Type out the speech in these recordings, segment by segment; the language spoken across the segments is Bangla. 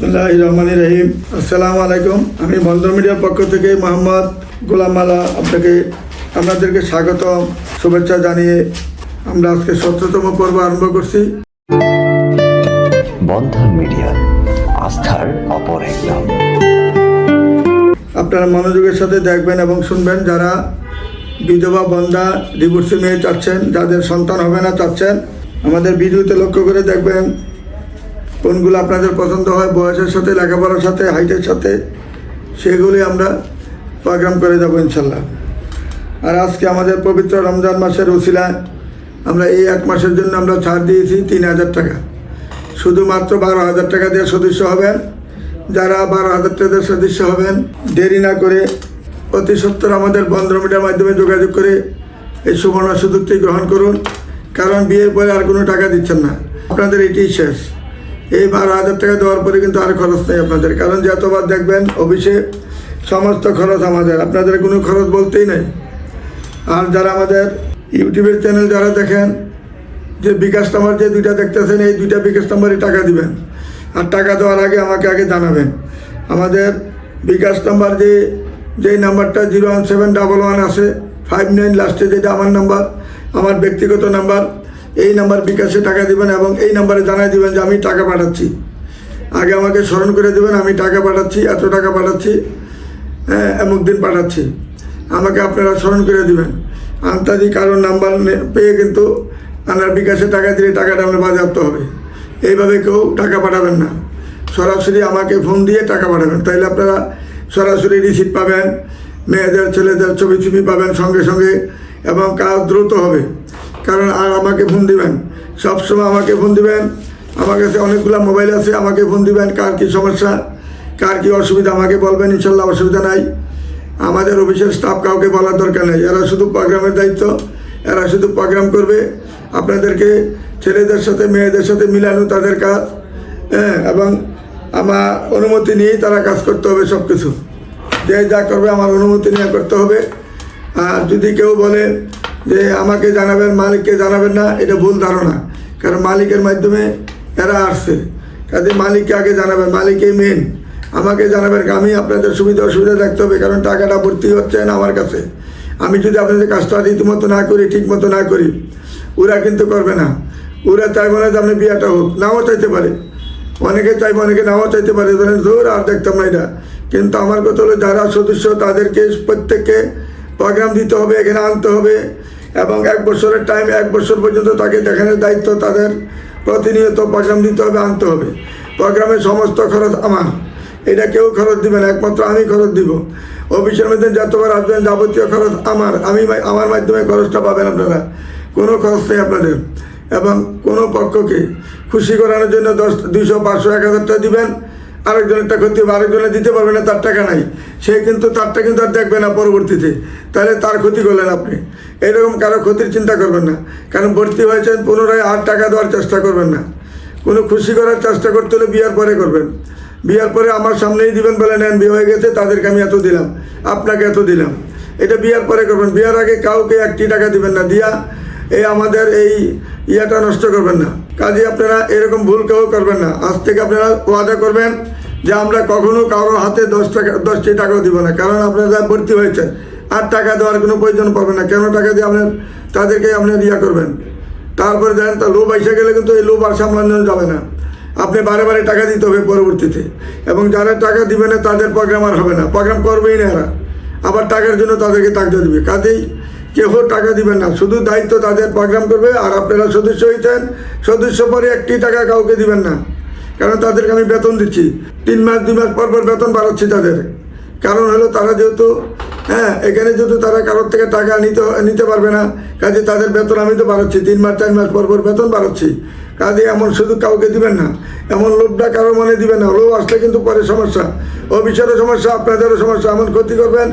রহমান রহিম। আসসালামু আলাইকুম। আমি বন্দর মিডিয়ার পক্ষ থেকে মোহাম্মদ গোলাম মালা আপনাকে আপনাদেরকে স্বাগত শুভেচ্ছা জানিয়ে আমরা আজকে সতেরোতম পর্ব আরম্ভ করছি। বন্ধন মিডিয়া আস্থার অপর এক নাম। আপনারা মনোযোগের সাথে দেখবেন এবং শুনবেন যারা বিধবা বন্ধা ডিভোর্সি মেয়ে চাচ্ছেন যাদের সন্তান হবে না চাচ্ছেন আমাদের ভিডিওতে লক্ষ্য করে দেখবেন কোনগুলো আপনাদের পছন্দ হয়, বয়সের সাথে, লেখাপড়ার সাথে হাইটের সাথে, সেগুলি আমরা প্রোগ্রাম করে যাব ইনশাল্লাহ আর আজকে আমাদের পবিত্র রমজান মাসের ওসিলায় আমরা এই এক মাসের জন্য আমরা ছাড় দিয়েছি তিন হাজার টাকা। শুধুমাত্র বারো হাজার টাকা দিয়ে সদস্য হবেন। যারা বারো হাজার টাকার সদস্য হবেন, দেরি না করে অতি সত্তর আমাদের বন্ধ মিডিয়ার মাধ্যমে যোগাযোগ করে এই সুবর্ণ সুযোগটি গ্রহণ করুন। কারণ বিয়ের পরে আর কোনো টাকা দিচ্ছেন না। আপনাদের এটিই শেষ। এই বারো হাজার টাকা দেওয়ার পরে কিন্তু আর খরচ নেই আপনাদের। কারণ যতবার দেখবেন অফিসে সমস্ত খরচ আমাদের। আপনাদের কোনো খরচ বলতেই নেই। আর যারা আমাদের ইউটিউবের চ্যানেল যারা দেখেন, যে বিকাশ নাম্বার যে দুইটা দেখতেছেন, এই দুইটা বিকাশ নাম্বারে টাকা দিবেন। আর টাকা দেওয়ার আগে আমাকে আগে জানাবেন। আমাদের বিকাশ নাম্বার যে, যেই নাম্বারটা zero one seven double one আছে, ফাইভ নাইন লাস্টে যেটা আমার নাম্বার, আমার ব্যক্তিগত নাম্বার এই নাম্বার বিকাশে টাকা দিবেন এবং এই নাম্বারে জানাই দিবেন যে আমি টাকা পাঠাচ্ছি। আগে আমাকে স্মরণ করে দেবেন, আমি টাকা পাঠাচ্ছি, এত টাকা পাঠাচ্ছি হ্যাঁ এমুক দিন পাঠাচ্ছি। আমাকে আপনারা স্মরণ করে দিবেন। আন্তাজি কারোর নাম্বার পেয়ে কিন্তু আপনার বিকাশে টাকা দিলে টাকাটা আপনার বাজেয়াপ্ত হবে। এইভাবে কেউ টাকা পাঠাবেন না। সরাসরি আমাকে ফোন দিয়ে টাকা পাঠাবেন। তাইলে আপনারা সরাসরি রিসিপ্ট পাবেন, মেয়েদের, ছেলেদের ছবি ছবি পাবেন সঙ্গে সঙ্গে এবং কাজ দ্রুত হবে। কারণ আর আমাকে ফোন দিবেন। সবসময় আমাকে ফোন দিবেন। আমার কাছে অনেকগুলো মোবাইল আছে, আমাকে ফোন দিবেন, কার কী সমস্যা, কার কী অসুবিধা, আমাকে বলবেন, ইনশাল্লাহ অসুবিধা নাই। আমাদের অফিসের স্টাফ কাউকে বলার দরকার নেই। এরা শুধু প্রোগ্রামের দায়িত্ব, এরা শুধু প্রোগ্রাম করবে। আপনাদেরকে ছেলেদের সাথে, মেয়েদের সাথে মিলানো তাদের কাজ। হ্যাঁ এবং আমার অনুমতি নিয়েই তারা কাজ করতে হবে সব কিছু যে যা করবে আমার অনুমতি নিয়ে করতে হবে। আর যদি কেউ বলে যে আমাকে জানাবেন, মালিককে জানাবেন না, এটা ভুল ধারণা। কারণ মালিকের মাধ্যমে এরা আসছে। কাজে মালিককে আগে জানাবেন, মালিকই মেন আমাকে জানাবেন আমি আপনাদের সুবিধা অসুবিধা দেখতে হবে, কারণ টাকাটা ভর্তি হচ্ছে না আমার কাছে। আমি যদি আপনাদের কাজটা রীতিমতো না করি ঠিক মতো না করি, ওরা কিন্তু করবে না। ওরা চাইবে না যে আপনি বিয়েটা হোক, নাও চাইতে পারে। অনেকে চাইবে, অনেকে নাও চাইতে পারে। ধরেন ধর, আর দেখতাম না এটা। কিন্তু আমার কথা হলো, যারা সদস্য, তাদেরকে প্রত্যেককে প্রোগ্রাম দিতে হবে, এখানে আনতে হবে। এবং এক বছরের টাইম এক বছর পর্যন্ত তাকে দেখানোর দায়িত্ব তাদের প্রতিনিয়ত প্রোগ্রাম দিতে হবে, আনতে হবে। প্রোগ্রামের সমস্ত খরচ আমার। এটা কেউ খরচ দিবে না, একমাত্র আমি খরচ দিব। অফিসের মধ্যে যতবার আসবেন, যাবতীয় খরচ আমার। আমি আমার মাধ্যমে খরচটা পাবেন আপনারা। কোনো খরচ নেই আপনাদের। এবং কোনো পক্ষকে খুশি করানোর জন্য দশ, দুইশো, পাঁচশো, এক হাজার টাকা দিবেন। আরেকজনেরটা ক্ষতি হবে, আরেকজনে দিতে পারবে না, তার টাকা নাই। সে কিন্তু, তারটা কিন্তু আর দেখবে না পরবর্তীতে। তাহলে তার ক্ষতি করলেন আপনি। এরকম কারও ক্ষতির চিন্তা করবেন না। কারণ ভর্তি হয়েছেন, পুনরায় আর টাকা দেওয়ার চেষ্টা করবেন না। কোনো খুশি করার চেষ্টা করতে হলে বিয়ার পরে করবেন। বিয়ার পরে আমার সামনেই দিবেন বলে নেন বিয়ে হয়ে গেছে, তাদেরকে আমি এত দিলাম। আপনাকে এত দিলাম। এটা বিয়ার পরে করবেন। বিয়ার আগে কাউকে একটি টাকা দিবেন না, দিয়া এই আমাদের এই ইয়াটা নষ্ট করবেন না। কাজে আপনারা এরকম ভুল কেউ করবেন না। আজ থেকে আপনারা ওয়াদা করবেন যে আমরা কখনো কারও হাতে দশ টাকা দশটি টাকাও দিব না। কারণ আপনারা ভর্তি হয়েছেন, আর টাকা দেওয়ার কোনো প্রয়োজন পাবেন না। কেন টাকা দিয়ে আপনার তাদেরকে আপনার ইয়া করবেন। তারপরে দেখেন তা লোভ এসে গেলে কিন্তু এই লোভ আর সামলানো যাবে না। আপনি বারে বারে টাকা দিতে হবে পরবর্তীতে। এবং যারা টাকা দিবে না, তাদের প্রোগ্রাম আর হবে না। প্রোগ্রাম করবেই না এরা। আবার টাকার জন্য তাদেরকে টাকা দিবে। কাজেই কেউ টাকা দিবেন না। শুধু দায়িত্ব তাদের প্রোগ্রাম করবে, আর আপনারা সদস্য হয়েছেন সদস্য পরে একটি টাকা কাউকে দিবেন না। কারণ তাদেরকে আমি বেতন দিচ্ছি। তিন মাস, দুই মাস পর পর বেতন বাড়াচ্ছি তাদের। কারণ হলো তারা যেহেতু হ্যাঁ এখানে যেহেতু তারা কারোর থেকে টাকা নিতে নিতে পারবে না, কাজে তাদের বেতন আমি তো বাড়াচ্ছি। তিন মাস, চার মাস পর পর বেতন বাড়াচ্ছি। কাজে এমন শুধু কাউকে দিবেন না, এমন লোভটা কারও মনে দিবেন না। লোভ আসলে কিন্তু পরে সমস্যা। অফিসেরও সমস্যা, আপনাদেরও সমস্যা। এমন ক্ষতি করবেন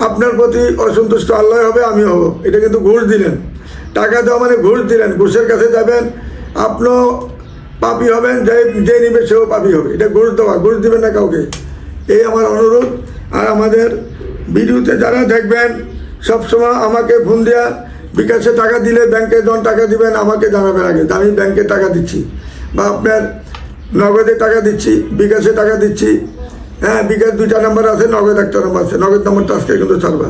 আপনার প্রতি অসন্তুষ্ট আল্লাহ হবে, আমি হব। এটা কিন্তু ঘুষ দিলেন। টাকা দেওয়া মানে ঘুষ দিলেন। ঘুষের কাছে যাবেন আপনিও পাপি হবেন, যে যে নিবে সেও পাপি হবে। এটা ঘুষ দেওয়া, ঘুষ দিবেন না কাউকে। এই আমার অনুরোধ। আর আমাদের ভিডিওতে যারা দেখবেন, সবসময় আমাকে ফোন দেওয়া বিকাশে টাকা দিলে ব্যাংকে যখন টাকা দিবেন, আমাকে জানাবেন আগে আমি ব্যাংকে টাকা দিচ্ছি। বা আপনার নগদে টাকা দিচ্ছি, বিকাশে টাকা দিচ্ছি। হ্যাঁ বিকাশ দুইটা নাম্বার আছে নগদ একটা নাম্বার আছে। নগদ নাম্বারটা আজকে কিন্তু ছাড়বা।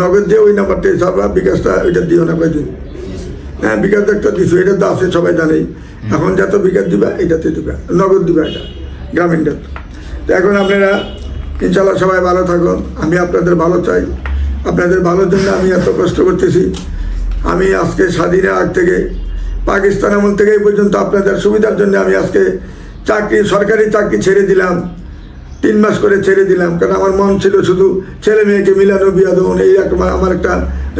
নগদ দিয়ে ওই নাম্বারটাই ছাড়বা বিকাশটা ওইটা দিও না কয়দিন হ্যাঁ বিকাশ একটা দিছো এটা তো আছে সবাই জানেই। এখন যত বিকাশ দিবা এটাতে দিবা। নগদ দিবা এটা গ্রামীণটা। তো এখন আপনারা ইনশাল্লাহ সবাই ভালো থাকুন। আমি আপনাদের ভালো চাই। আপনাদের ভালোর জন্য আমি এত কষ্ট করতেছি। আমি আজকে স্বাধীনের আগ থেকে পাকিস্তান আমল থেকে এই পর্যন্ত আপনাদের সুবিধার জন্য আমি আজকে চাকরি সরকারি চাকরি ছেড়ে দিলাম। তিন মাস করে ছেড়ে দিলাম, কারণ আমার মন ছিল শুধু ছেলে মেয়েকে মিলানো, বিয়া দেবো এই একটা আমার একটা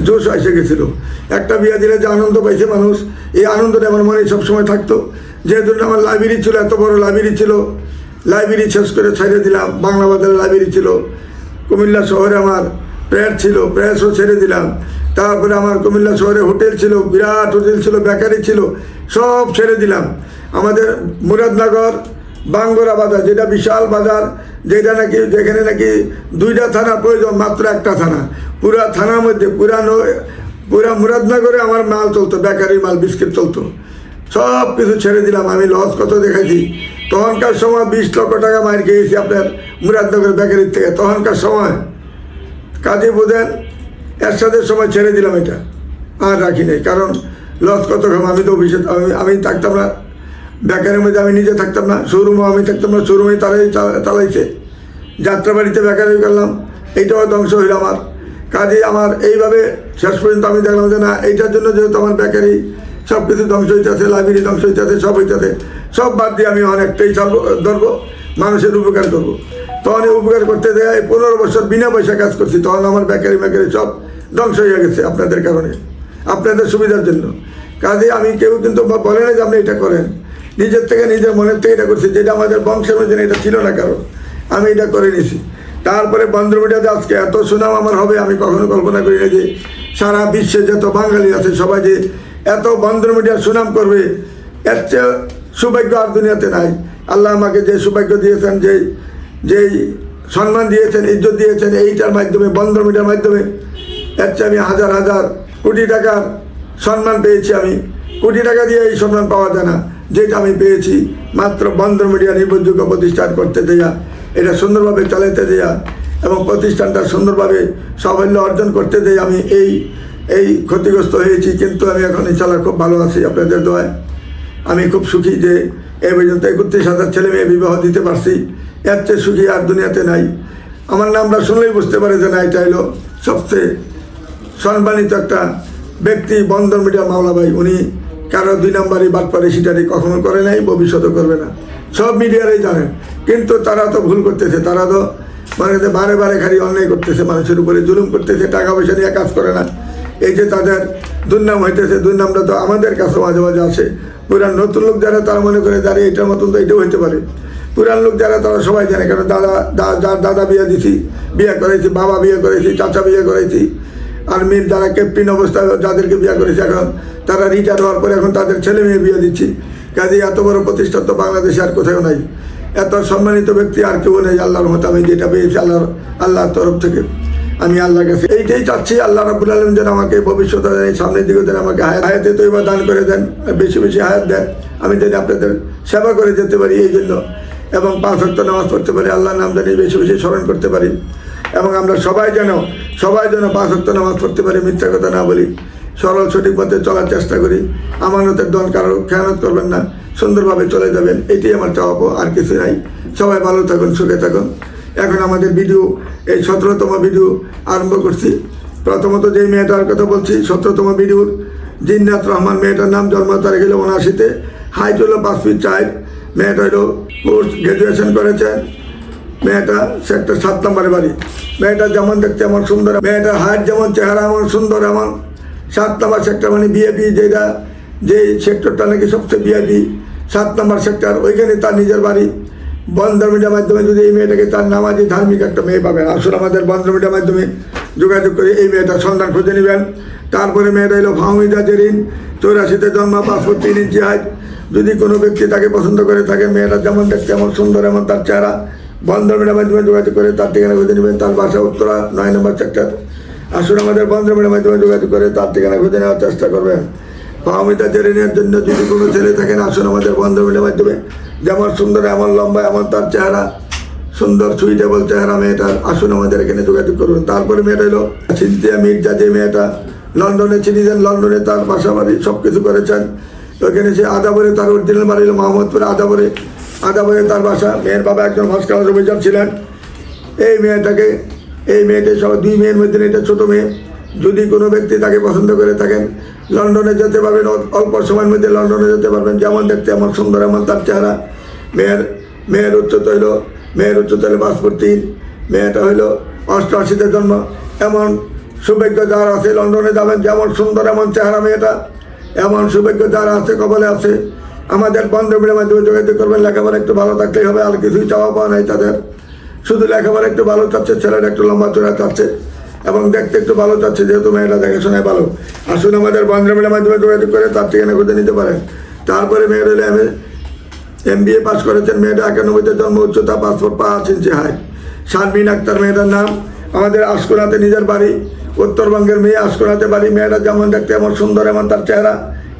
জোশ এসে গেছিল। একটা বিয়া দিলে যে আনন্দ পাইছে মানুষ, এই আনন্দটা আমার মনে সবসময় থাকতো। যেহেতু আমার লাইব্রেরি ছিল, এত বড় লাইব্রেরি ছিল, লাইব্রেরি শেষ করে ছেড়ে দিলাম, বাংলা বাজারের লাইব্রেরি ছিল, কুমিল্লা শহরে আমার প্রেয়ার ছিল প্রেয়াসও ছেড়ে দিলাম। তারপরে আমার কুমিল্লা শহরে হোটেল ছিল, বিরাট হোটেল ছিল, বেকারি ছিল, সব ছেড়ে দিলাম। আমাদের মুরাদনগর বাঙ্গরা বাজার, যেটা বিশাল বাজার, যেটা নাকি, যেখানে নাকি দুইটা থানা প্রয়োজন, মাত্র একটা থানা। পুরা থানার মধ্যে, পুরা পুরা মুরাদনগরে আমার মাল চলতো, বেকারি মাল, বিস্কিট চলতো। সব কিছু ছেড়ে দিলাম, আমি লস কত দেখেছি তখনকার সময় বিশ লক্ষ টাকা মার খেয়েছি আপনার মুরাদনগর বেকারির থেকে। তখনকার সময়, কাজে বোঝেন একসাথে সময় ছেড়ে দিলাম এটা। আর রাখি নাই, কারণ লস কত আমি তো অফিসে, আমি আমি থাকতাম না। বেকারের মধ্যে আমি নিজে থাকতাম না শোরুমও আমি থাকতাম না শোরুমে তারাই চালাইছে। যাত্রাবাড়িতে বেকার হয়ে গেলাম এইটাও ধ্বংস হইল আমার। কাজে আমার এইভাবে শেষ পর্যন্ত আমি দেখলাম যে না, এইটার জন্য যেহেতু আমার ব্যাকারি সব কিছু ধ্বংস হইতেছে লাইব্রেরি ধ্বংস হইতেছে, সব হইতেছে, সব বাদ দিয়ে আমি অনেকটাই ছাড়বো, ধরবো, মানুষের উপকার করব। তখন উপকার করতে দেয় পনেরো বছর বিনা পয়সা কাজ করছি, তখন আমার ব্যাকারি মেকারি সব ধ্বংস হয়ে গেছে আপনাদের কারণে, আপনাদের সুবিধার জন্য। কাজে আমি কেউ কিন্তু বলে না যে আপনি এটা করেন। নিজের থেকে নিজের মনের থেকে এটা করছি, যেটা আমাদের বংশের মধ্যে এটা ছিল না কারণ। আমি এটা করে নিছি। তারপরে বন্দ্রমিটাতে আজকে এত সুনাম আমার হবে, আমি কখনো কল্পনা করি না যে সারা বিশ্বে যত বাঙালি আছে, সবাই যে এত বন্দ্রমিটার সুনাম করবে, এর চেয়ে সৌভাগ্য আর দুনিয়াতে নাই। আল্লাহ আমাকে যে সৌভাগ্য দিয়েছেন, যে যেই সম্মান দিয়েছেন, ইজ্জত দিয়েছেন, এইটার মাধ্যমে বন্ধ মিডিয়ার মাধ্যমে, এর চেয়ে আমি হাজার হাজার কোটি টাকার সম্মান পেয়েছি আমি। কোটি টাকা দিয়ে এই সম্মান পাওয়া যায় না। যেটা আমি পেয়েছি, মাত্র বন্ধ মিডিয়া নির্ভরযোগ্য প্রতিষ্ঠান করতে দেয়া, এটা সুন্দরভাবে চালাতে দেয়া এবং প্রতিষ্ঠানটা সুন্দরভাবে সাফল্য অর্জন করতে দেয় আমি এই এই ক্ষতিগ্রস্ত হয়েছি। কিন্তু আমি এখন ইনশাল্লাহ খুব ভালো আছি আপনাদের দোয়ায়। আমি খুব সুখী যে এই পর্যন্ত একত্রিশ হাজার ছেলে মেয়ে বিবাহ দিতে পারছি। এর চেয়ে সুখী আর দুনিয়াতে নাই। আমার নামটা শুনলেই বুঝতে পারে যে না, এটা হলো সবচেয়ে সম্মানিত একটা ব্যক্তি বন্দর মিডিয়া মাওলা ভাই। উনি কারও দুই নাম্বারই বাটপারে সিটারি কখনো করে নাই ভবিষ্যতে করবে না। সব মিডিয়ারাই জানেন। কিন্তু তারা তো ভুল করতেছে, তারা তো মানে বারে বারে খালি অন্যায় করতেছে, মানুষের উপরে জুলুম করতেছে, টাকা পয়সা নিয়ে কাজ করে না। এই যে তাদের দুর্নাম হইতেছে, দুর্নামটা তো আমাদের কাছে মাঝে মাঝে আসে। পুরান নতুন লোক যারা, তারা মনে করে যারা এটার মতন তো এটাও হইতে পারে। পুরান লোক যারা, তারা সবাই জানে, কারণ দাদা যার দাদা বিয়ে দিছি, বিয়ে করেছি বাবা বিয়ে করেছি চাচা বিয়ে করেছি আর্মির যারা ক্যাপ্টেন অবস্থায়, যাদেরকে বিয়ে করেছে এখন তারা রিটায়ার হওয়ার পরে এখন তাদের ছেলে মেয়ে বিয়ে দিচ্ছি। কাজে এত বড় প্রতিষ্ঠান তো বাংলাদেশে আর কোথাও নাই। এত সম্মানিত ব্যক্তি আর কেউ নেই আল্লাহর মতো আমি যেটা পেয়েছি আল্লাহর আল্লাহর তরফ থেকে। আমি আল্লাহর কাছে এইটাই চাচ্ছি আল্লাহ রাবুল আলম যেন আমাকে ভবিষ্যতে দেন, সামনের দিকে যেন আমাকে হায়াত হায়াতে তৈবা দান করে দেন বেশি বেশি হায়াত দেন। আমি যেন আপনাদের সেবা করে যেতে পারি এই জন্য। এবং পাঁচ হক্ত নামাজ পড়তে পারি আল্লাহর নাম জানি বেশি বেশি স্মরণ করতে পারি। এবং আমরা সবাই যেন সবাই যেন পাঁচ হক্ত নামাজ পড়তে পারি মিথ্যা কথা না বলি। সরল সঠিক পথে চলার চেষ্টা করি। আমানতের দল কারও খেয়ানত করবেন না সুন্দরভাবে চলে যাবেন এটাই আমার চাওয়া পাওয়া, আর কিছু নাই। সবাই ভালো থাকুন সুখে থাকুন। এখন আমাদের ভিডিও এই সতেরোতম ভিডিও আরম্ভ করছি। প্রথমত যেই মেয়েটার কথা বলছি সতেরোতম ভিডিওর জিন্নাত রহমান মেয়েটার নাম জন্ম তারিখ হলো উনআশিতে। হাইট হলো পাঁচ ফিট মেয়েটা হলো পোস্ট গ্রাজুয়েশন করেছেন মেয়েটা সেক্টর সাত নম্বরে বাড়ি। মেয়েটা যেমন দেখতে এমন সুন্দর মেয়েটার হাইট যেমন চেহারা এমন সুন্দর এমন সাত নম্বর সেক্টর মানে বিএপি যেটা যেই সেক্টরটা নাকি সবচেয়ে বিআইপি সাত নম্বর সেক্টর ওইখানে তার নিজের বাড়ি। বন্ধন মিডিয়ার মাধ্যমে যদি এই মেয়েটাকে তার নামাজি ধার্মিক একটা মেয়ে পাবেন। আসলে আমাদের বন্ধ মিডিয়ার মাধ্যমে যোগাযোগ করে এই মেয়েটার সন্ধান খুঁজে নেবেন। তারপরে মেয়েটা হলো ফাহমিদা জেরিন, চৌরাশিতে জন্ম পাসপোর্ট ইঞ্চি হাইট যদি কোনো ব্যক্তি তাকে পছন্দ করে থাকে মেয়েটা যেমন দেখতে এমন সুন্দর, এমন তার চেহারা, বন্ধ মিডিয়ার মাধ্যমে যোগাযোগ করে তার ঠিকানা খুঁজে নেবেন। তার বাসা উত্তরা, নয় নম্বর সেক্টর আসুন আমাদের বন্ধন মিডিয়ার মাধ্যমে যোগাযোগ করে তার ঠিকানা খুঁজে নেওয়ার চেষ্টা করবেন। ফাহমিদা নেওয়ার জন্য যদি কোনো ছেলে থাকেন, আসুন আমাদের বন্ধন মিডিয়ার মাধ্যমে যেমন সুন্দর, এমন লম্বা, এমন তার চেহারা, সুন্দর সুইটেবল চেহারা মেয়েটার, আসুন আমাদের এখানে যোগাযোগ করুন। তারপরে মেয়েটা এলো সিনথিয়া মির্জা, যে মেয়েটা লন্ডনে চিনিছেন লন্ডনে তার বাড়ি সব কিছু করেছেন, ওখানে সে আদাবরে তার অরিজিনাল বাড়ি হলো মোহাম্মদপুরে আদাবরে। আদাবরে তার বাসা, মেয়ের বাবা একজন ভাস্কর অভিযান ছিলেন। এই মেয়েটাকে এই মেয়েটি সব দুই মেয়ের মধ্যে এটা ছোট মেয়ে। যদি কোনো ব্যক্তি তাকে পছন্দ করে থাকেন, লন্ডনে যেতে পারবেন অল্প সময়ের মধ্যে লন্ডনে যেতে পারবেন। যেমন দেখতে এমন সুন্দর, এমন তার চেহারা। মেয়ের মেয়ের উচ্চতা হইল, মেয়ের উচ্চতা হলো পাসপোর্ট তিন। মেয়েটা হইল অষ্টআশিতে জন্ম। এমন সৌভাগ্য যার আছে, লন্ডনে যাবেন, যেমন সুন্দর, এমন চেহারা মেয়েটা। এমন সৌভাগ্য যার আছে কবলে আছে। আমাদের বন্ধ মিডিয়ার মাধ্যমে যোগাযোগ করবেন, লেখাপড়া একটু ভালো থাকলেই হবে, আর কিছুই চাওয়া পাওয়া নাই তাদের। শুধু লেখাপড়া একটু ভালো চাচ্ছে ছেলেটা একটু লম্বা চড়া চাচ্ছে এবং দেখতে একটু ভালো চাচ্ছে, যেহেতু মেয়েটা দেখাশোনায় ভালো। আসুন আমাদের বন্ধ মিডিয়ার মাধ্যমে যোগাযোগ করে তার ঠিকানা খুঁজে নিতে পারেন। তারপরে মেয়ের হলে আমি এম বি এ পাস করেছেন মেয়েটা একানব্বইতে জন্ম, উচ্চতা পাসপোর্ট পাঁচ ইঞ্চি হাই শারমিন আক্তার মেয়েটার নাম। আমাদের আশকোনাতে নিজের বাড়ি, উত্তরবঙ্গের মেয়ে আশকোনাতে বাড়ি। মেয়েটা যেমন দেখতে এমন সুন্দর, এমন তার চেহারা,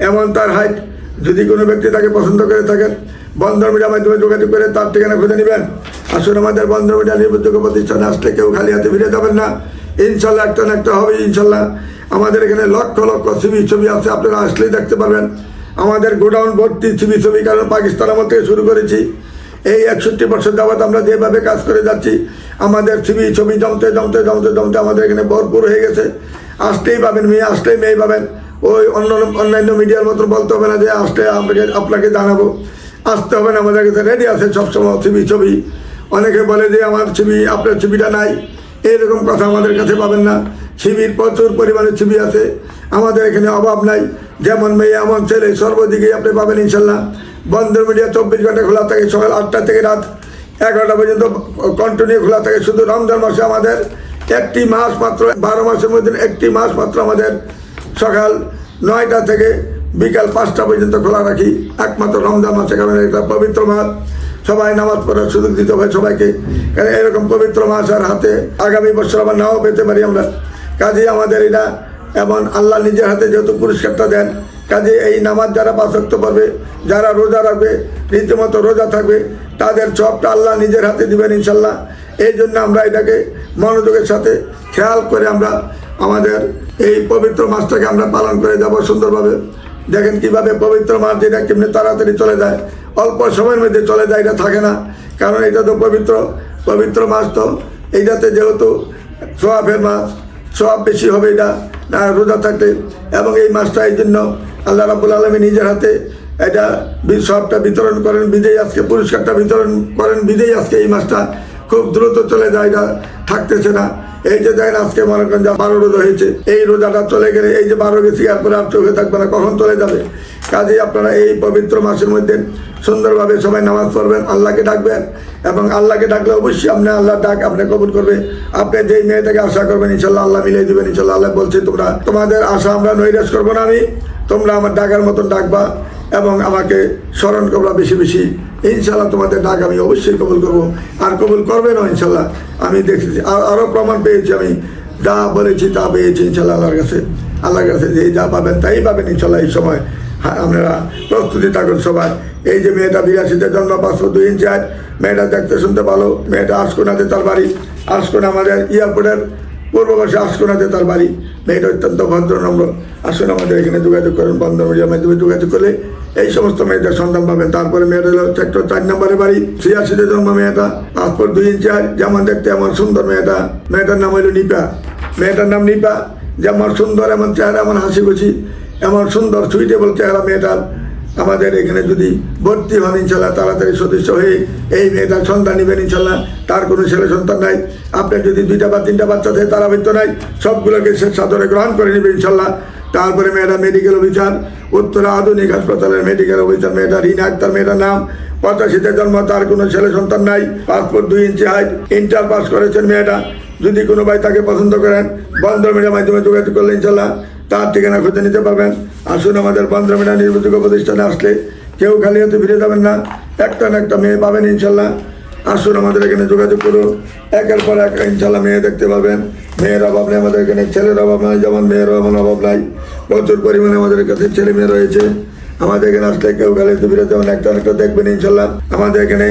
এমন তার হাইট যদি কোনো ব্যক্তি তাকে পছন্দ করে থাকেন বন্ধন মিডিয়ার মাধ্যমে যোগাযোগ করে, তার ঠিকানা খুঁজে নেবেন। আসুন, আমাদের বন্ধন মিডিয়া নির্ভরযোগ্য প্রতিষ্ঠানে আসলে কেউ খালি হাতে ফিরে যাবেন না। ইনশাল্লাহ একটা না একটা হবে, ইনশাল্লাহ। আমাদের এখানে লক্ষ লক্ষ ছবি ছবি আছে, আপনারা আসলেই দেখতে পারবেন। আমাদের গোডাউন ভর্তি ছবি ছবি, কারণ পাকিস্তান আমল থেকে শুরু করেছি। এই একষট্টি বছর যাবৎ আমরা যেভাবে কাজ করে যাচ্ছি, আমাদের ছবি ছবি জমতে জমতে জমতে জমতে আমাদের এখানে ভরপুর হয়ে গেছে। আসতেই পাবেন, মেয়ে, আসলেই মেয়ে পাবেন। ওই অন্য অন্যান্য মিডিয়ার মতন বলতে হবে না যে আসতে আপনাকে আপনাকে জানাব। আসতে হবে না, আমাদের কাছে রেডি আছে সবসময় ছবি ছবি। অনেকে বলে যে আমার ছবি আপনার ছবিটা নাই। এইরকম কথা আমাদের কাছে পাবেন না। ছবির প্রচুর পরিমাণে ছবি আছে। আমাদের এখানে অভাব নাই। যেমন মেয়ে, এমন ছেলে, সর্বদিকেই আপনি পাবেন ইনশাল্লাহ। বন্ধ মিডিয়া চব্বিশ ঘণ্টা খোলা থাকে সকাল আটটা থেকে রাত এগারোটা পর্যন্ত কন্টিনিউ খোলা থাকে। শুধু রমজান মাসে আমাদের একটি মাস মাত্র, বারো মাসের মধ্যে একটি মাস মাত্র আমাদের সকাল নয়টা থেকে বিকাল পাঁচটা পর্যন্ত খোলা রাখি। একমাত্র রমজান মাসে, কারণ এটা পবিত্র মাস। সবাই নামাজ পড়ার সুযোগ দিতে হবে সবাইকে। কারণ এরকম পবিত্র মাস আর হাতে আগামী বছর আবার নাও পেতে পারি আমরা। কাজেই আমাদের এটা এমন আল্লাহ নিজের হাতে যেহেতু পুরস্কারটা দেন, কাজে এই নামাজ যারা পাশক্ত পারবে যারা রোজা রাখবে, রীতিমতো রোজা থাকবে, তাদের সবটা আল্লাহ নিজের হাতে দিবেন ইনশাল্লাহ। এই জন্য আমরা এটাকে মনোযোগের সাথে খেয়াল করে আমরা আমাদের এই পবিত্র মাসটাকে আমরা পালন করে যাব সুন্দরভাবে। দেখেন কীভাবে পবিত্র মাস যেটা কেমনি তাড়াতাড়ি চলে যায়। অল্প সময়ের মধ্যে চলে যায়, এটা থাকে না। কারণ এটা তো পবিত্র। পবিত্র মাস তো। এইটাতে যেহেতু সোয়াফের মাস সব বেশি হবে এটা রোজা থাকতে এবং এই মাসটা এই জন্য আল্লাহ রাবুল আলমী নিজের হাতে এটা সবটা বিতরণ করেন বিদেয় আজকে, পুরস্কারটা বিতরণ করেন বিদেয় আজকে এই মাসটা খুব দ্রুত চলে যায়, এটা থাকতেছে না। এই যে দেখেন আজকে মনে করেন বারো রোজা হয়েছে, এই রোজাটা চলে গেলে এই যে বারো গেছি এরপরে আর চোখে থাকবে না, কখন চলে যাবে? কাজেই আপনারা এই পবিত্র মাসের মধ্যে সুন্দরভাবে সবাই নামাজ পড়বেন, আল্লাহকে ডাকবেন এবং আল্লাহকে ডাকলে অবশ্যই আপনি আল্লাহ ডাক আপনি কবুল করবে। আপনি যেই মেয়েটাকে আশা করবেন, ইনশাল্লাহ আল্লাহ মিলিয়ে দিবেন, ইনশাল্লাহ আল্লাহ বলছে তোমরা, তোমাদের আশা আমরা নৈরাশ করব না আমি, তোমরা আমার ডাকার মতন ডাকবা। এবং আমাকে স্মরণ করবা বেশি বেশি। ইনশাল্লাহ তোমাদের ডাক আমি অবশ্যই কবুল করব। আর কবুল করবে না ইনশাল্লাহ আমি দেখেছি আর আরও প্রমাণ পেয়েছি আমি। যা বলেছি তা পেয়েছি ইনশাল্লাহ আল্লাহর কাছে। আল্লাহর কাছে যে যা পাবেন তাই পাবেন ইনশাল্লাহ এই সময়। আপনারা প্রস্তুতি থাকুন সবাই এই যে মেয়েটা বিরাশিতে জন্ম পাঁচশো দুই ইঞ্চি মেয়েটা দেখতে শুনতে ভালো। মেয়েটা আশকোনাতে তার বাড়ি। আশকোনা আমাদের এয়ারপোর্টের পূর্ব পাশে আশকোনাতে তার বাড়ি মেয়েটা অত্যন্ত ভদ্র নম্র আসুন আমাদের এখানে যোগাযোগ করেন বন্ধ মিডিয়ার মাধ্যমে যোগাযোগ করলে এই সমস্ত মেয়েদের সন্ধান পাবেন। তারপরে মেয়েটা হলো সেক্টর চার নম্বরে বাড়ি ছিয়াশিতে জন্ম মেয়েটা পাসপোর্ট দুই ইঞ্চি আজ যেমন দেখতে এমন সুন্দর মেয়েটা। মেয়েটার নাম হলো নিপা। মেয়েটার নাম নিপা, যেমন সুন্দর, এমন চেহারা, এমন হাসি খুশি এমন সুন্দর সুইটেবল চেহারা মেয়েটার। আমাদের এখানে যদি ভর্তি হন, ইনশাল্লাহ তাড়াতাড়ি সদস্য হয়ে এই মেয়েটার সন্তান নেবেন, ইনশাল্লাহ। তার কোনো ছেলে সন্তান নাই। আপনার যদি দুইটা বা তিনটা বাচ্চা থাকে তারা হয়তো নাই। সবগুলোকে সে সাদরে গ্রহণ করে নেবে, ইনশাল্লাহ। তারপরে মেয়েটা মেডিকেল অফিসার উত্তরা আধুনিক হাসপাতালের মেডিকেল অফিসার মেয়েটা রিনা আক্তার মেয়েটার নাম। পঁচাশিতে জন্ম, তার কোনো ছেলে সন্তান নাই। পাসপোর্ট দুই ইঞ্চি হাইট ইন্টার পাস করেছেন মেয়েটা। যদি কোনো ভাই তাকে পছন্দ করেন, বন্ধ মিডিয়ার মাধ্যমে যোগাযোগ করলে, ইনশাল্লাহ। তার ঠিকানা খুঁজে নিতে পারবেন। আসুন আমাদের মিডিয়া নির্বাচিত প্রতিষ্ঠানে আসলে কেউ খালি হাতে ফিরে যাবেন না। একটা না একটা মেয়ে পাবেন ইনশাল্লাহ। আসুন আমাদের এখানে যোগাযোগ করুন। একের পর এক ইনশাল্লাহ মেয়ে দেখতে পাবেন মেয়ের অভাব নেই আমাদের এখানে, ছেলের অভাব নাই, যেমন মেয়ের এমন অভাব নাই। প্রচুর পরিমাণে আমাদের কাছে ছেলে মেয়ে রয়েছে। আমাদের এখানে আসলে কেউ গেলে দুপুরে যেমন একটা একটা দেখবেন ইনশাল্লাহ। আমাদের এখানে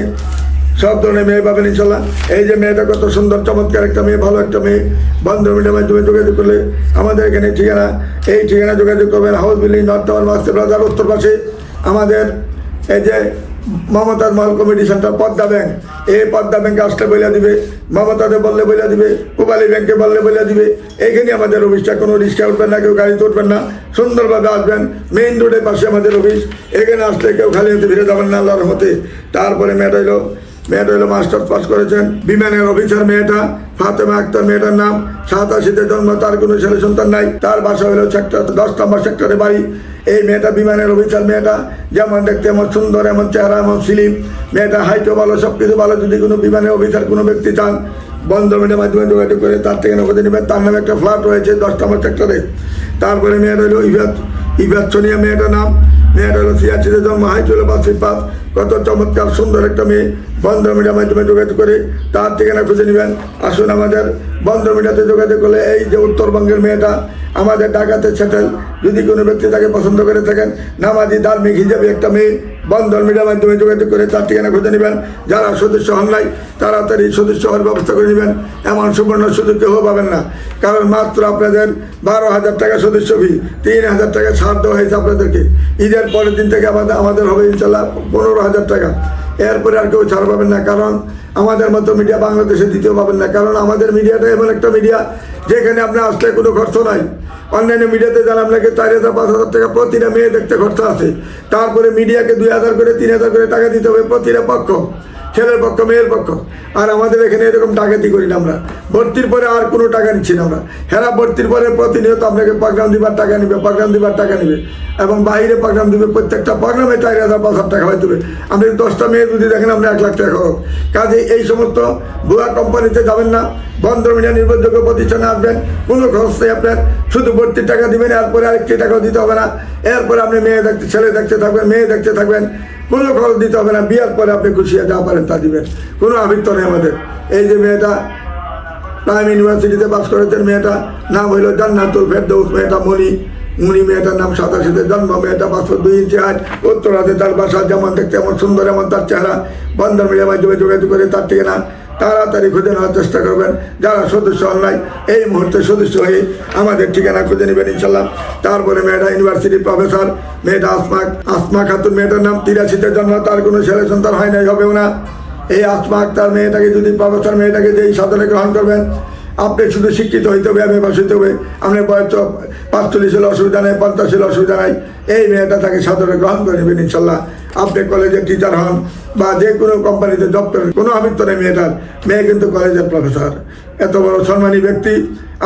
সব ধরনের মেয়ে পাবেন ইনশাল্লাহ। এই যে মেয়েটা কত সুন্দর, চমৎকার একটা মেয়ে, ভালো একটা মেয়ে। বন্ধ মিডিয়ার মাধ্যমে যোগাযোগ করলে আমাদের এখানে ঠিকানা, এই ঠিকানা যোগাযোগ করবেন। House building, north tower, master প্লাজার উত্তর পাশে আমাদের এই যে Mumtaz Mahal committee centre, Padma bank. এই পদ্মা ব্যাংকে আসলে বলে দিবে, মমতাজে বললে বলে দিবে, পুবালি ব্যাংকে বললে বলে দিবে। এইখানে আমাদের অফিসটা কোনো রিক্সা উঠবেন না, কেউ গাড়িতে উঠবেন না। সুন্দরভাবে আসবেন মেইন রোডের পাশে আমাদের অফিস এখানে আসলে কেউ খালি হাতে ফিরে যাবেন না, আল্লাহর মতে তারপরে মেয়েটা মেয়েটা হলো মাস্টার্স পাস করেছেন। বিমানের অফিসার মেয়েটা, ফাতেমা আক্তার মেয়েটার নাম। সাতাশিতে জন্ম, তার কোনো ছেলে সন্তান নাই। তার বাসা হলো সেক্টর দশ নম্বর সেক্টরে বাড়ি। এই মেয়েটা বিমানের অফিসার মেয়েটা। যেমন দেখতে এমন সুন্দর, এমন চেহারা, এমন সিলিম মেয়েটা হাইটও ভালো সব কিছু ভালো। যদি কোনো বিমানের অফিসার কোনো ব্যক্তি চান, বন্ধ মিডিয়ার মাধ্যমে যোগাযোগ করে তার থেকে নগদে নেবেন। তার নামে একটা ফ্ল্যাট রয়েছে দশ নম্বর সেক্টরে তারপরে মেয়েটা হলো ইভাত ইভাত সোনিয়া মেয়েটার নাম। মেয়েটা হলো সিয়াচিতে জন্ম হাই চলে পাঁচ পাঁচ। কত চমৎকার, সুন্দর একটা মেয়ে। বন্ধ মিডিয়ার মাধ্যমে যোগাযোগ করে তার ঠিকানা খুঁজে নেবেন। আসুন আমাদের বন্ধ মিডিয়াতে যোগাযোগ করলে এই যে উত্তরবঙ্গের মেয়েটা আমাদের ঢাকাতে সেটেল যদি কোনো ব্যক্তি তাকে পছন্দ করে থাকেন, নামাজি, ধার্মিক হিসাবে একটা মেয়ে বন্ধন মিডিয়ার মাধ্যমে যোগাযোগ করে তার ঠিকানা খুঁজে নেবেন। যারা সদস্য হন নাই, তাড়াতাড়ি সদস্য হওয়ার ব্যবস্থা করে নেবেন। এমন সুবর্ণ সুযোগ কেউ পাবেন না। কারণ মাত্র আপনাদের বারো হাজার টাকা সদস্য ফি তিন হাজার টাকা ছাড় দেওয়া হয়েছে আপনাদেরকে। ঈদের পরের দিন থেকে আমাদের আমাদের হবে ইনশাল্লাহ পনেরো হাজার টাকা। এরপরে আর কেউ ছাড় পাবেন না, কারণ আমাদের মতো মিডিয়া বাংলাদেশে দ্বিতীয় পাবেন না। কারণ আমাদের মিডিয়াটা এমন একটা মিডিয়া যেখানে আপনি আসলে কোনো খরচ নাই। অন্যান্য মিডিয়াতে যারা আপনাকে চার হাজার, পাঁচ হাজার টাকা প্রতিটা মেয়ে দেখতে খরচা আছে। তারপরে মিডিয়াকে দুই হাজার করে, তিন হাজার করে টাকা দিতে হবে প্রতিটা পক্ষ। ছেলের পক্ষ, মেয়ের পক্ষ। আর আমাদের এখানে এরকম ডাকাতি করি না আমরা। ভর্তির পরে আর কোনো টাকা নিচ্ছি না আমরা। হেরা ভর্তির পরে প্রতিনিয়ত আপনাকে প্রোগ্রাম দিবার টাকা নিবে, প্রোগ্রাম দিবার টাকা নিবে। এবং বাইরে প্রোগ্রাম দিবে, প্রত্যেকটা প্রোগ্রামে চার হাজার, পাঁচ হাজার টাকা হয়তো আপনি দশটা মেয়ে যদি দেখেন, আপনি এক লাখ টাকা হোক কাজে এই সমস্ত ভুয়া কোম্পানিতে যাবেন না। বন্ধ মিডিয়া নির্ভরযোগ্য প্রতিষ্ঠানে আসবেন। কোনো খরচ নেই আপনার। শুধু ভর্তির টাকা দিবেন, এরপরে আরেকটি টাকাও দিতে হবে না। এরপরে আপনি মেয়ে দেখতে, ছেলে দেখতে থাকবেন, মেয়ে দেখতে থাকবেন। কোনো খরচ দিতে হবে না, বিয়ার পরে আপনি খুশি যা পারেন তা দিবেন। কোনো আবৃত্ত নেই আমাদের। এই যে মেয়েটা প্রাইম ইউনিভার্সিটিতে পাস করেছেন মেয়েটা, নাম হইল জান্নাতুল ফেরদৌস, মেয়েটা মণি। মুনি মেয়েটার নাম সাতাশিতে জন্ম, মেয়েটা পাঁচশো দুই ইঞ্চি হাত উত্তরাতে তার বাসা যেমন দেখতে এমন সুন্দর, এমন তার চেহারা। বন্ধন মিলে আমার যোগাযোগ করে, তার থেকে না তাড়াতাড়ি খুঁজে নেওয়ার চেষ্টা করবেন। যারা সদস্য অনলাইন, এই মুহূর্তে সদস্য হয়ে আমাদের ঠিকানা খুঁজে নেবেন ইনশাল্লাহ। তারপরে মেয়েটা ইউনিভার্সিটি প্রফেসর, মেয়েটা আসমাক আসমা খাতুন, মেয়েটার নাম তিরাশিতে জন্ম, তার কোনো ছেলে সন্তান হয় নাই, হবেও না। এই আসমা তার মেয়েটাকে যদি প্রফেসর মেয়েটাকে যেই সাধনে গ্রহণ করবেন আপনি শুধু শিক্ষিত হইতে হবে, আমি বাস হইতে হবে। আপনার বয়স পাঁচচল্লিশ হলে অসুবিধা নেই, পঞ্চাশ হলে অসুবিধা নাই। এই মেয়েটা তাকে সাদরে গ্রহণ করে নেবেন ইনশাল্লাহ। আপনি কলেজের টিচার হন বা যে কোনো কোম্পানিতে জব করেন কোনো আমিত্ব নেই মেয়েটার। মেয়ে কিন্তু কলেজের প্রফেসর এত বড় সম্মানী ব্যক্তি।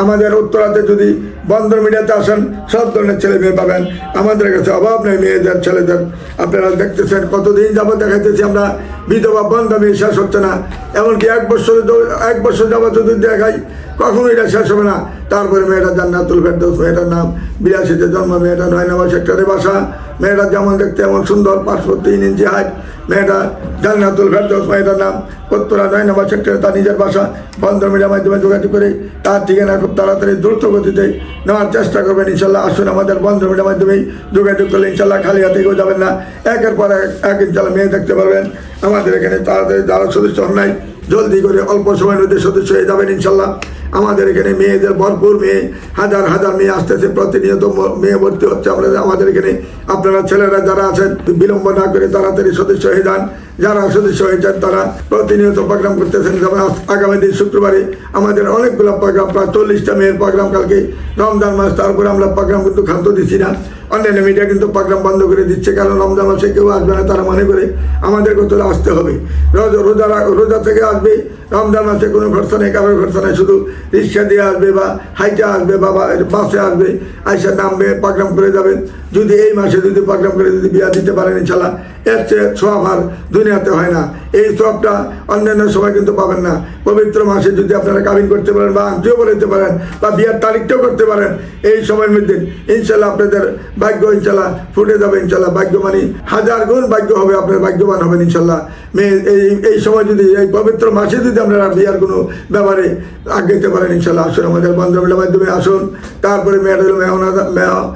আমাদের উত্তরাতে যদি বন্ধ মিডিয়াতে আসেন, সব ধরনের ছেলে মেয়ে পাবেন। আমাদের কাছে অভাব নেই মেয়েদের, ছেলেদের। আপনারা দেখতেছেন কতদিন যাবত দেখাইতেছি আমরা, বিধবা বন্ধ মেয়ে শেষ হচ্ছে না। এমনকি এক বছর এক বছর যাবত যদি দেখাই কখনো এটা শেষ হবে না। তারপরে মেয়েটা জান্নাতুল ফেরদৌস, মেয়েটার নাম, বিরাশিতে জন্ম, মেয়েটা নয় নম্বর সেক্টরে বাসা। মেয়েটা যেমন দেখতে এমন সুন্দর পাঁচশো তিন ইঞ্চি হাইট মেয়েটা জান্নাতুল ফেরদৌস মেয়েটার নাম উত্তরা নয় নম্বর সেক্টরে তার নিজের বাসা বন্ধ মিডিয়ার মাধ্যমে যোগাযোগ করে তার ঠিকানা খুব তাড়াতাড়ি, দ্রুত গতিতে নেওয়ার চেষ্টা করবেন, ইনশাল্লাহ আসুন আমাদের বন্ধ মিডিয়ার মাধ্যমেই যোগাযোগ করলে ইনশাল্লাহ খালি হাতে কেউ যাবেন না। একের পর এক এক ইনশাল্লাহ মেয়ে দেখতে পারবেন। আমাদের এখানে তাড়াতাড়ি যারা সদস্য হন নাই জলদি করে অল্প সময়ের মধ্যে সদস্য হয়ে যাবেন ইনশাল্লাহ। আমাদের এখানে মেয়েদের ভরপুর মেয়ে, হাজার হাজার মেয়ে আসতেছে, প্রতিনিয়ত মেয়ে ভর্তি হচ্ছে। আমরা আমাদের এখানে আপনারা ছেলেরা যারা আছেন, বিলম্ব না করে তাড়াতাড়ি সদস্য হয়ে যান। যারা সদস্য হয়েছেন তারা প্রতিনিয়ত প্রোগ্রাম করতেছেন। যেমন আগামী দিন শুক্রবারে আমাদের অনেকগুলো প্রোগ্রাম, প্রায় চল্লিশটা মেয়ের প্রোগ্রাম কালকে রমজান মাস, তারপরে আমরা প্রোগ্রাম কিন্তু খান্ত দিচ্ছি না। অন্যান্য মিডিয়া কিন্তু প্রোগ্রাম বন্ধ করে দিচ্ছে, কারণ রমজান মাসে কেউ আসবে না, তারা মনে করে আমাদেরকে কোথাও আসতে হবে। রোজ, রোজা রোজা থেকে আসবে, রমজান মাসে কোনো ঘটনা নেই, কারোর ঘটনা নেই, শুধু রিক্সা দিয়ে আসবে বা হাইটে আসবে বা বা বাসে আসবে আইসা নামবে প্রোগ্রাম করে যাবেন যদি এই মাসে যদি প্রোগ্রাম করে যদি বিয়া দিতে পারেন, ইনশাল্লাহ এর চেয়ে সব আর দুনিয়াতে হয় না। এই সবটা অন্যান্য সময় কিন্তু পাবেন না। পবিত্র মাসে যদি আপনারা কাবিন করতে পারেন বা আংটিও বলাইতে পারেন বা বিয়ার তারিখটাও করতে পারেন, এই সময়ের মধ্যে ইনশাল্লাহ আপনাদের ভাগ্য ইনশাল্লাহ ফুটে যাবে ইনশাল্লাহ ভাগ্য মানে হাজার গুণ ভাগ্য হবে, আপনার ভাগ্যবান হবেন ইনশাল্লাহ মেয়ে এই এই সময় যদি, এই পবিত্র মাসে যদি আপনারা বিয়ার কোনো ব্যাপারে আগাইতে পারেন ইনশাল্লাহ আসুন আমাদের বন্ধুমিলের মাধ্যমে আসুন। তারপরে মেয়েটা হলো মেহনাজ মেহ-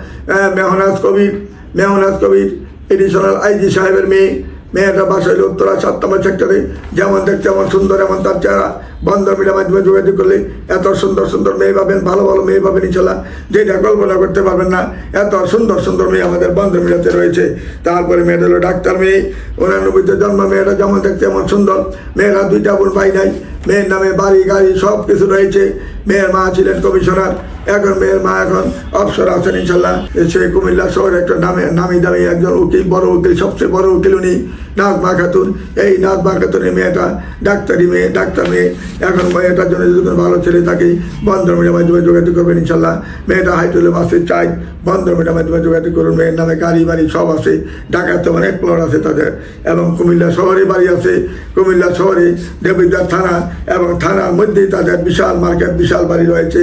মেহনাজ কবির মেহনাজ কবির এডিশনাল আইজি সাহেবের মেয়ে, মেয়েটা বাসায় উত্তরা সাত সেক্টরে যেমন দেখতে এমন সুন্দর, এমন তার চেহারা। বন্ধ মিডিয়ার মাধ্যমে যোগাযোগ করলে এত সুন্দর সুন্দর মেয়ে পাবেন, ভালো ভালো মেয়ে পাবেন ইনশাল্লাহ। যেটা কল্পনা করতে পারবেন না, এত সুন্দর সুন্দর মেয়ে আমাদের বন্ধ মিডিয়াতে রয়েছে। তারপরে মেয়েটা হলো ডাক্তার মেয়ে উনানব্বইতে জন্ম, মেয়েটা যেমন দেখতে এমন সুন্দর। মেয়েরা দুইটা বোন পাই নাই, মেয়ের নামে বাড়ি, গাড়ি সব কিছু রয়েছে। মেয়ের মা ছিলেন কমিশনার। এখন মেয়ের মা এখন অবসর আছেন ইনশাল্লাহ। সে কুমিল্লা শহরে একটা নামে নামি দামি একজন উকিল, বড় উকিল, সবচেয়ে বড় উকিল উনি নাজমা খাতুন এই নাজমা খাতুনের মেয়েটা ডাক্তারি মেয়ে, ডাক্তার মেয়ে। এখন মেয়েটার জন্য যদি কোনো ভালো ছেলে থাকে বন্ধন মিডিয়ার মাধ্যমে যোগাযোগ করবেন ইনশাল্লাহ। মেয়েটা হাইটুলে বাসে চাই বন্ধন মিডিয়ার মাধ্যমে যোগাযোগ করুন। মেয়ের নামে গাড়ি, বাড়ি সব আছে। ঢাকাতে অনেক প্লট আছে তাদের। এবং কুমিল্লা শহরে বাড়ি আছে। কুমিল্লা শহরে দেবিদ্বার থানা এবং থানার মধ্যেই তাদের বিশাল মার্কেট বিশাল বাড়ি রয়েছে।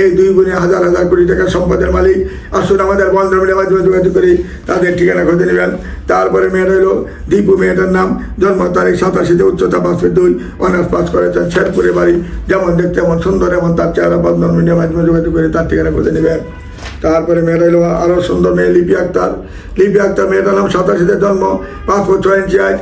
এই দুই গুণে হাজার হাজার কোটি টাকার সম্পদের মালিক আসুন আমাদের মিডিয়ার মাধ্যমে যোগাযোগ করি তাদের ঠিকানা খুঁজে নেবেন। তারপরে মেয়ের হলো দীপু মেয়েটার নাম, জন্ম তারিখ সাতাশিতে উচ্চতা পাঁচ ফিট দুই, অনার্স পাস করেছেন শেরপুরে বাড়ি। যেমন দেখতে এমন সুন্দর, এমন তার চেহারা বন্ধন মিডিয়ার মাধ্যমে যোগাযোগ করে তার ঠিকানা খুঁজে নেবেন। তারপরে মেয়েটা হলো আরও সুন্দর মেয়ে লিপি আক্তার। লিপি আক্তার মেয়েটার নাম সাতাশিতে জন্ম, পাঁচ ফুট ছয় ইঞ্চি আয়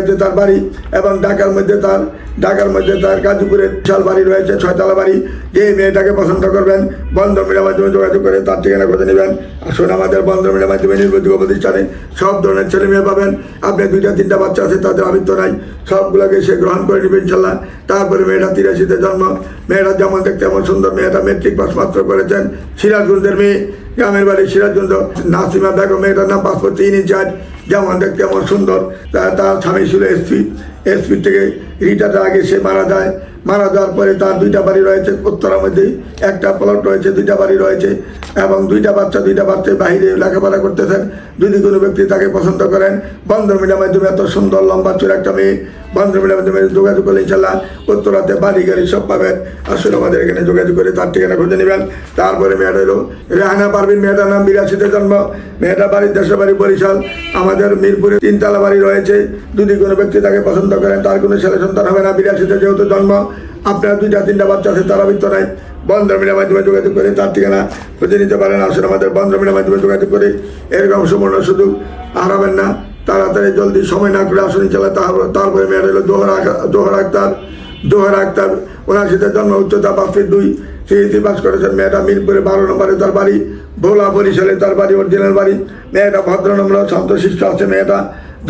আছে তার বাড়ি এবং ঢাকার মধ্যে তার ঢাকার মধ্যে তার গাজীপুরে বিশাল বাড়ি রয়েছে, ছয়তলা বাড়ি। যে মেয়েটাকে পছন্দ করবেন বন্ধ মিডিয়ার মাধ্যমে যোগাযোগ করে তার ঠিকানা খুঁজে নেবেন। আসুন আমাদের বন্ধ মিডিয়ার মাধ্যমে নির্বাচিত প্রতিষ্ঠানে সব ধরনের ছেলে মেয়ে পাবেন। আপনি দুইটা, তিনটা বাচ্চা আছে, তাদের আবৃত্ত নাই। সবগুলোকে সে গ্রহণ করে নেবেন ইনশাল্লাহ। তারপরে মেয়েটা তিরাশিতে জন্ম। মেয়েরা যেমন দেখতে এমন সুন্দর। মেয়েটা মেট্রিক পাস মাত্র করেছেন সিরাজগঞ্জের মেয়ে। গ্রামের বাড়ি সিরাজগঞ্জ। নাসিমা বেগম, মেয়েটার নাম পাসপোর্ট তিন ইনচার্জ। যেমন দেখতে যেমন সুন্দর। তার স্বামী ছিল এসপি এসপি থেকে রিটার্ডের আগে সে মারা যায়। মারা যাওয়ার পরে তার দুইটা বাড়ি রয়েছে উত্তরার মধ্যে। একটা প্লট রয়েছে, দুইটা বাড়ি রয়েছে এবং দুইটা বাচ্চা দুইটা বাচ্চা বাহিরে লেখাপড়া করতেছেন। যদি কোনো ব্যক্তি তাকে পছন্দ করেন বন্ধন মিডিয়ার মাধ্যমে এত সুন্দর, লম্বা চুর একটা মেয়ে বন্ধন মিডিয়ার মাধ্যমে যোগাযোগ করলে ইনশাল্লাহ উত্তরাতে বাড়ি গাড়ি সব পাবেন। আসলে আমাদের এখানে যোগাযোগ করে তার ঠিকানা খুঁজে নেবেন। তারপরে মেয়েটা হলো রেহানা পারবিন মেয়েটার নাম বিরাশিতে জন্ম। মেয়েটা বাড়ির দেশের বাড়ি বরিশাল। আমাদের মিরপুরে তিনতলা বাড়ি রয়েছে। যদি কোনো ব্যক্তি তাকে পছন্দ করেন, তার কোনো ছেলে সন্তান হবে না। বিরাশিতে যেহেতু জন্ম, আপনার দুইটা তিনটা বাচ্চা আছে, তারা বৃত্ত নাই বন্ধ মিডিয়ার মাধ্যমে যোগাযোগ করে তার ঠিকানা খুঁজে নিতে পারেন। আসলে আমাদের বন্ধ মিডিয়ার মাধ্যমে যোগাযোগ করে। এরকম সুবর্ণ সুযোগ হারাবেন না। তাড়াতাড়ি জলদি সময় না করে আসুন চালা তারপরে মেয়ের হলো দোহরা দোহরা আক্তার দোহরা আক্তার, ওনার সাথে জন্ম উচ্চতা ফিট দুই সে ইতিবাস করেছেন মেয়েটা মিরপুরে বারো নম্বরে তার বাড়ি, ভোলা বরিশালে তার বাড়ি, অরিজিনাল বাড়ি। মেয়েটা ভদ্রনম্র শান্তশিষ্ট আছে মেয়েটা।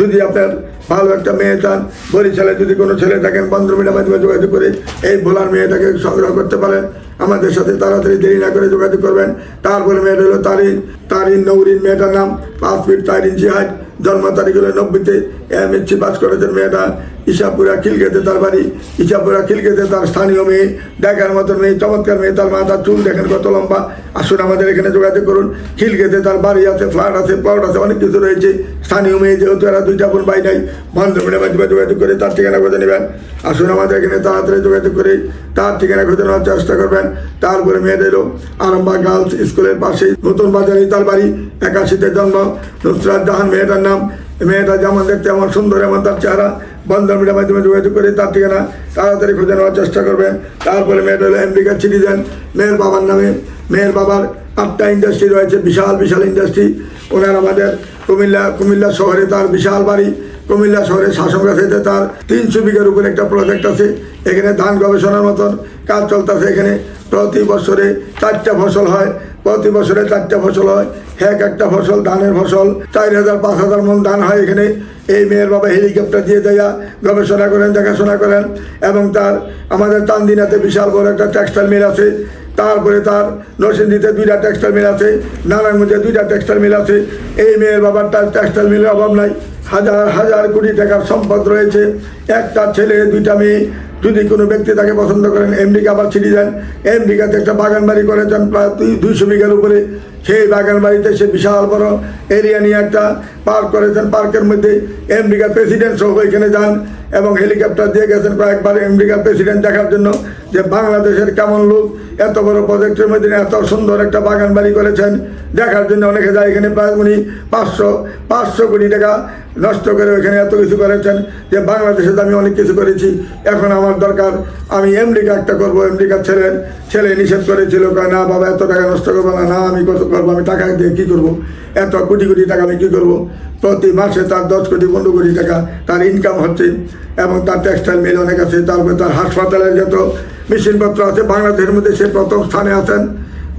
যদি আপনার ভালো একটা মেয়ে চান, বরিশালে যদি কোনো ছেলে থাকেন পনেরো মিনিটের মাধ্যমে যোগাযোগ করে এই ভোলার মেয়েটাকে সংগ্রহ করতে পারেন। আমাদের সাথে তাড়াতাড়ি দেরি না করে যোগাযোগ করবেন। তারপরে মেয়েটা হলো তারিন তারিন নৌরিন, মেয়েটার নাম পাঁচ ফিট ইঞ্চি হাইট জন্ম তারিখ হলো নব্বইতে এম এসি পাস করেছেন মেয়েটা। ইশাপুরা খিলগেতে তার বাড়ি। ইসাপুরা খিলগেতে তার স্থানীয় মেয়ে, দেখার মতন মেয়ে, চমৎকার মেয়ে। তার মাথা, চুল দেখেন কত লম্বা। আসুন আমাদের এখানে যোগাযোগ করুন। খিলগেতে তার বাড়ি আছে, ফ্ল্যাট আছে প্লট আছে, অনেক কিছু রয়েছে। স্থানীয় মেয়ে যেহেতু এরা দুইটা বোন বাই নাই, বন্ধ মাধ্যমে যোগাযোগ করে তার ঠিকানা করে নেবেন। আসুন আমাদের এখানে তাড়াতাড়ি যোগাযোগ করে তার ঠিকানা খুঁজে নেওয়ার চেষ্টা করবেন। তারপরে মেয়েদের এলো আরম্বা গার্লস স্কুলের পাশে নতুন বাজারে তার বাড়ি, একাশিতে জন্ম। নুসরাত জাহান, মেয়েটার নাম। মেয়েটা যেমন দেখতে এমন সুন্দর, এমন তার চেহারা। বন্ধন মিডিয়ার মাধ্যমে যোগাযোগ করে তার ঠিকানা তাড়াতাড়ি খুঁজে নেওয়ার চেষ্টা করবেন। তারপরে মেয়েটা হলো আমেরিকার সিটিজেন মেয়ের বাবার নামে। মেয়ের বাবার আটটা ইন্ডাস্ট্রি রয়েছে, বিশাল বিশাল ইন্ডাস্ট্রি ওনার আমাদের কুমিল্লা কুমিল্লা শহরে তার বিশাল বাড়ি। কুমিল্লা শহরে শাসন গাছেতে তার তিনশো বিঘার উপরে একটা প্রজেক্ট আছে। এখানে ধান গবেষণার মতন কাজ চলতেছে এখানে। প্রতি বছরে চারটা ফসল হয়। প্রতি বছরে চারটা ফসল হয়। এক একটা ফসল ধানের ফসল। চার হাজার, পাঁচ হাজার মন ধান হয় এখানে। এই মেয়ের বাবা হেলিকপ্টার দিয়ে দেয়া গবেষণা করেন, দেখাশোনা করেন এবং তার আমাদের তান্দিনাতে বিশাল বড় একটা টেক্সটাইল মিল আছে। তারপরে তার নরসিংদীতে দুইটা টেক্সটাইল মিল আছে। নারায়ণগঞ্জে দুইটা টেক্সটাইল মিল আছে। এই মেয়ের বাবার তার টেক্সটাইল মিলের অভাব নাই। হাজার হাজার কোটি টাকার সম্পদ রয়েছে। একটা ছেলে, দুইটা মেয়ে, যদি কোনো ব্যক্তি তাকে পছন্দ করেন আমেরিকা আবার ছিটি যান আমেরিকাতে একটা বাগান বাড়ি করেছেন, প্রায় দুই দুইশো বিঘার উপরে। সেই বাগান বাড়িতে সে বিশাল বড় এরিয়া নিয়ে একটা পার্ক করেছেন। পার্কের মধ্যে আমেরিকার প্রেসিডেন্ট সহ এখানে যান এবং হেলিকপ্টার দিয়ে গেছেন কয়েকবার আমেরিকার প্রেসিডেন্ট দেখার জন্য যে বাংলাদেশের কেমন লোক, এত বড় প্রজেক্টের মধ্যে এত সুন্দর একটা বাগান বাড়ি করেছেন। দেখার জন্য অনেকে যায় এখানে প্রায় উনি পাঁচশো পাঁচশো কোটি টাকা নষ্ট করে ওইখানে এত কিছু করেছেন যে বাংলাদেশে আমি অনেক কিছু করেছি। এখন আমার দরকার, আমি আমেরিকা একটা করব আমেরিকার ছেলের ছেলে নিষেধ করেছিল না বাবা, এত টাকা নষ্ট করব না না আমি কত করব, আমি টাকা দিয়ে কী করব? এত কোটি কোটি টাকা আমি কী করব? প্রতি মাসে তার দশ কোটি, পনেরো কোটি টাকা তার ইনকাম হচ্ছে এবং তার টেক্সটাইল মিল অনেক আছে, তারপরে তার হাসপাতালের যত মেশিনপত্র আছে, বাংলাদেশের মধ্যে সে প্রথম স্থানে আছেন।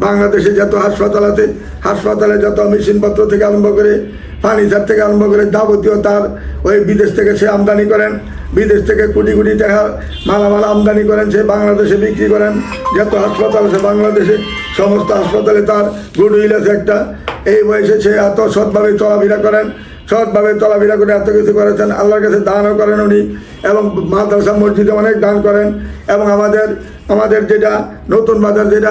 বাংলাদেশে যত হাসপাতাল আছে, হাসপাতালে যত মেশিনপত্র থেকে আরম্ভ করে ফার্নিচার থেকে আরম্ভ করে যাবতীয় তার ওই বিদেশ থেকে সে আমদানি করেন। বিদেশ থেকে কোটি কোটি টাকার মালামাল আমদানি করেন, সে বাংলাদেশে বিক্রি করেন। যত হাসপাতাল আছে বাংলাদেশে, সমস্ত হাসপাতালে তার গুডউইল আছে একটা। এই বয়সে সে এত সৎভাবে চলাফেরা করেন, সৎভাবে চলাফেরা করে এত কিছু করেছেন, আল্লাহর কাছে দানও করেন উনি, এবং মাদ্রাসা মসজিদে অনেক দান করেন, এবং আমাদের আমাদের যেটা নতুন বাজার যেটা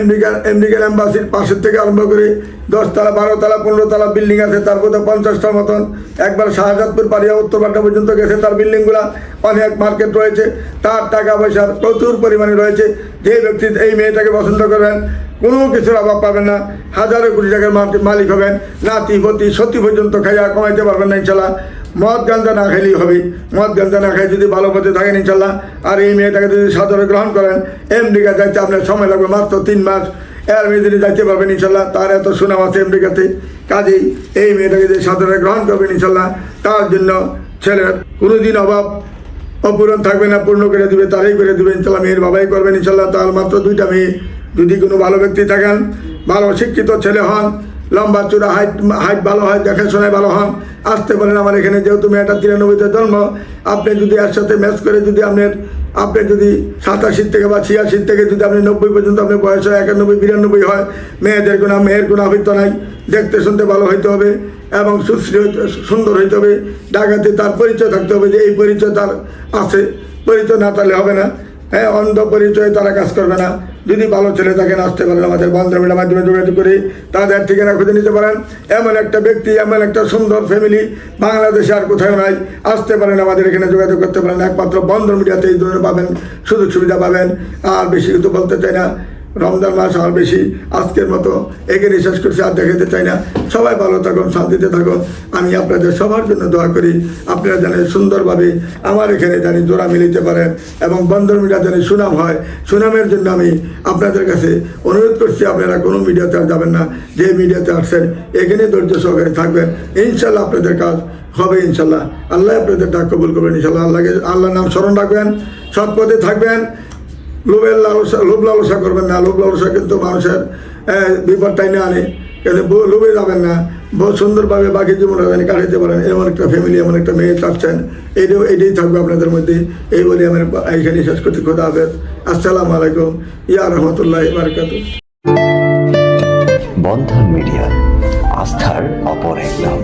আমেরিকান আমেরিকান এম্বাসির পাশের থেকে আরম্ভ করে দশতলা, বারোতলা, পনেরোতলা বিল্ডিং আছে, তার মধ্যে পঞ্চাশটার মতন। একবার শাহজাদপুর, পাড়িয়া উত্তরপাট্টা পর্যন্ত গেছে, তার বিল্ডিংগুলো অনেক মার্কেট রয়েছে, তার টাকা পয়সার প্রচুর পরিমাণে রয়েছে। যে ব্যক্তি এই মেয়েটাকে পছন্দ করবেন, কোনো কিছুর অভাব পাবেন না, হাজারো কোটি টাকার মাল- মালিক হবেন, নাতি, পতি সত্যি পর্যন্ত খাইয়া কমাইতে পারবেন না, ইনশাল্লাহ। মদ গাঞ্জা না খেলেই হবে। মদ গাঞ্জা না খাই যদি ভালো পথে থাকেন ইনশাল্লাহ, আর এই মেয়েটাকে যদি সাদরে গ্রহণ করেন আমেরিকা যাইতে আপনার সময় লাগবে মাত্র তিন মাস। এর মেয়ে যদি যাইতে পারবেন ইনশাল্লাহ, তার এত সুনাম আছে আমেরিকাতে কাজেই এই মেয়েটাকে যদি সাদরে গ্রহণ করবেন ইনশাল্লাহ, তার জন্য ছেলের কোনোদিন অভাব অপূরণ থাকবে না, পূর্ণ করে দেবে, তারাই করে দিবে ইনশাল্লাহ, মেয়ের বাবাই করবেন ইনশাল্লাহ। তার মাত্র দুইটা মেয়ে। যদি কোনো ভালো ব্যক্তি থাকেন, ভালো শিক্ষিত ছেলে হন লম্বা চূড়া হাইট হাইট ভালো হয় দেখাশোনায় ভালো হন। আসতে পারেন আমার এখানে, যেহেতু মেয়েটা তিরানব্বইতে জন্ম, আপনি যদি এর সাথে ম্যাচ করে যদি আপনার, আপনি যদি সাতাশির থেকে বা ছিয়াশির থেকে যদি আপনি নব্বই পর্যন্ত আপনার বয়স হয়, একানব্বই, বিরানব্বই হয়, মেয়েদের কোনো, মেয়ের কোনো আবৃত্ত নাই। দেখতে শুনতে ভালো হইতে হবে এবং সুশ্রী হইতে, সুন্দর হইতে হবে। ডাকাতে তার পরিচয় থাকতে হবে যে এই পরিচয় তার আছে। পরিচয় না তাহলে হবে না। হ্যাঁ অন্ধ পরিচয়ে তারা কাজ করবে না। যদি ভালো ছেলে থাকেন আসতে পারেন, আমাদের বান্ধবীর মাধ্যমে যোগাযোগ করে তাদের ঠিকানা খুঁজে নিতে পারেন। এমন একটা ব্যক্তি, এমন একটা সুন্দর ফ্যামিলি বাংলাদেশে আর কোথাও নাই। আসতে পারেন, আমাদের এখানে যোগাযোগ করতে পারেন। একমাত্র বন্ধ মিডিয়াতে এই ধরনের পাবেন, সুযোগ সুবিধা পাবেন। আর বেশি কিছু বলতে চাই না। রমজান মাস আর বেশি আজকের মতো এখানে শেষ করছি, আর দেখাতে চাই না। সবাই ভালো থাকুন, শান্তিতে থাকুন। আমি আপনাদের সবার জন্য দোয়া করি। আপনারা যেন সুন্দরভাবে আমার এখানে জানি জোড়া মিলিতে পারেন এবং বন্ধন মিডিয়া যেন সুনাম হয়। সুনামের জন্য আমি আপনাদের কাছে অনুরোধ করছি, আপনারা কোনো মিডিয়াতে আর যাবেন না। যে মিডিয়াতে আসছেন, এখানে ধৈর্য সহকারে থাকবেন। ইনশাল্লাহ আপনাদের কাজ হবে, ইনশাল্লাহ। আল্লাহ আপনাদের ডাক কবুল করবেন, ইনশাল্লাহ। আল্লাহকে আল্লাহর নাম স্মরণ রাখবেন, সৎ পথে থাকবেন। লোভের লালসা, লোভ লালসা করবেন না, লোভ লালসা কিন্তু মানুষের বিপদ টাইনে আনে। কিন্তু লোভে যাবেন না বহু সুন্দরভাবে বাকি জীবনটা যেন কাটাতে পারেন, এমন একটা ফ্যামিলি এমন একটা মেয়ে চাচ্ছেন, এটাও, এটাই থাকবে আপনাদের মধ্যে। এই বলে আমি এইখানে শেষ করতে খোদা হাফেজ। আসসালামু আলাইকুম। ইয়া রহমতুল্লাহ বারকাতু বন্ধন মিডিয়া, আস্থার অপর এক নাম।